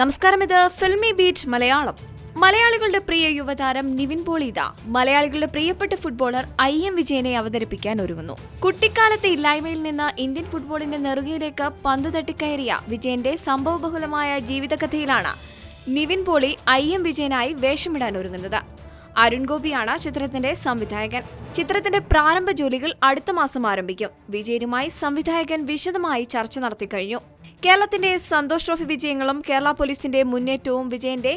നമസ്കാരം ഇത് filmy beat Malayalam. മലയാളികളുടെ പ്രിയ യുവതാരം നിവിൻ പോളിത മലയാളികളുടെ പ്രിയപ്പെട്ട ഫുട്ബോളർ ഐ എം വിജയനെ അവതരിപ്പിക്കാൻ ഒരുങ്ങുന്നു. കുട്ടിക്കാലത്തെ ഇല്ലായ്മയിൽ നിന്ന് ഇന്ത്യൻ ഫുട്ബോളിന്റെ നെറുകയിലേക്ക് പന്തു തട്ടിക്കയറിയ വിജയന്റെ സംഭവബഹുലമായ ജീവിതകഥയിലാണ് നിവിൻ പോളി ഐ എം വിജയനായി വേഷമിടാൻ ഒരുങ്ങുന്നത്. അരുൺ ഗോപിയാണ് ചിത്രത്തിന്റെ സംവിധായകൻ. ചിത്രത്തിന്റെ പ്രാരംഭ ജോലികൾ അടുത്ത മാസം ആരംഭിക്കും. വിജയനുമായി സംവിധായകൻ വിശദമായി ചർച്ച നടത്തി കഴിഞ്ഞു. കേരളത്തിന്റെ സന്തോഷ് ട്രോഫി വിജയങ്ങളും കേരള പോലീസിന്റെ മുന്നേറ്റവും വിജയന്റെ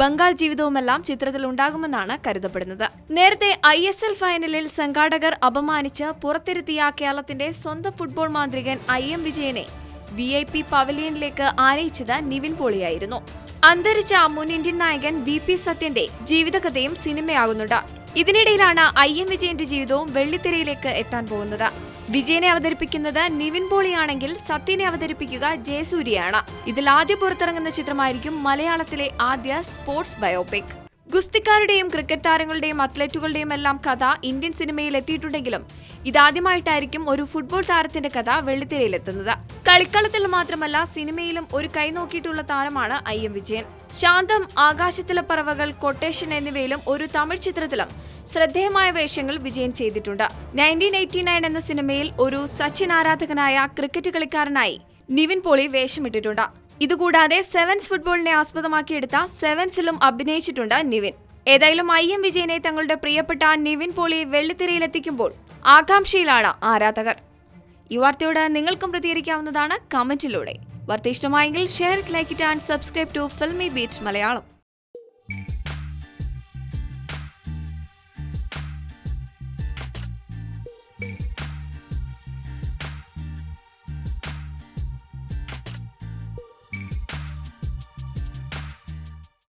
ബംഗാൾ ജീവിതവുമെല്ലാം ചിത്രത്തിൽ ഉണ്ടാകുമെന്നാണ് കരുതപ്പെടുന്നത്. നേരത്തെ ഐ എസ് എൽ ഫൈനലിൽ സംഘാടകർ അപമാനിച്ച് പുറത്തിരുത്തിയ കേരളത്തിന്റെ സ്വന്തം ഫുട്ബോൾ മാന്ത്രികൻ ഐ എം വിജയനെ വി ഐ പി പവലിയനിലേക്ക് ആനയിച്ചത് നിവിൻ പോളിയായിരുന്നു. അന്തരിച്ച മുൻ ഇന്ത്യൻ നായകൻ വി പി സത്യന്റെ ജീവിതകഥയും സിനിമയാകുന്നുണ്ട്. ഇതിനിടയിലാണ് ഐ എം വിജയന്റെ ജീവിതവും വെള്ളിത്തിരയിലേക്ക് എത്താൻ പോകുന്നത്. വിജയനെ അവതരിപ്പിക്കുന്നത് നിവിൻ പോളിയാണെങ്കിൽ സത്യനെ അവതരിപ്പിക്കുക ജയസൂര്യയാണ്. ഇതിൽ ആദ്യം പുറത്തിറങ്ങുന്ന ചിത്രമായിരിക്കും മലയാളത്തിലെ ആദ്യ സ്പോർട്സ് ബയോപിക്. ഗുസ്തിക്കാരുടെയും ക്രിക്കറ്റ് താരങ്ങളുടെയും അത്ലറ്റുകളുടെയും എല്ലാം കഥ ഇന്ത്യൻ സിനിമയിൽ എത്തിയിട്ടുണ്ടെങ്കിലും ഇതാദ്യമായിട്ടായിരിക്കും ഒരു ഫുട്ബോൾ താരത്തിന്റെ കഥ വെള്ളിത്തിരയിലെത്തുന്നത്. കളിക്കളത്തിൽ മാത്രമല്ല സിനിമയിലും ഒരു കൈനോക്കിയിട്ടുള്ള താരമാണ് ഐ എം വിജയൻ. ശാന്തം ആകാശത്തിലെ പറവകൾ കൊട്ടേഷൻ എന്നിവയിലും ഒരു തമിഴ് ചിത്രത്തിലും ശ്രദ്ധേയമായ വേഷങ്ങൾ വിജയൻ ചെയ്തിട്ടുണ്ട്. നയന്റീൻ എയ്റ്റി നയൻ എന്ന സിനിമയിൽ ഒരു സച്ചിൻ ആരാധകനായ ക്രിക്കറ്റ് കളിക്കാരനായി നിവിൻ പോളി വേഷമിട്ടിട്ടുണ്ട്. ഇതുകൂടാതെ സെവൻസ് ഫുട്ബോളിനെ ആസ്പദമാക്കിയെടുത്ത സെവൻസിലും അഭിനയിച്ചിട്ടുണ്ട് നിവിൻ. ഏതായാലും ഐ എം വിജയനെ തങ്ങളുടെ പ്രിയപ്പെട്ട നിവിൻ പോളിയെ വെള്ളിത്തിരയിലെത്തിക്കുമ്പോൾ ആകാംക്ഷയിലാണ് ആരാധകർ. ഈ വാർത്തയോട് നിങ്ങൾക്കും പ്രതികരിക്കാവുന്നതാണ് കമന്റിലൂടെ. വാർത്ത ഇഷ്ടമായെങ്കിൽ share it like it and subscribe to Filmibeat Malayalam.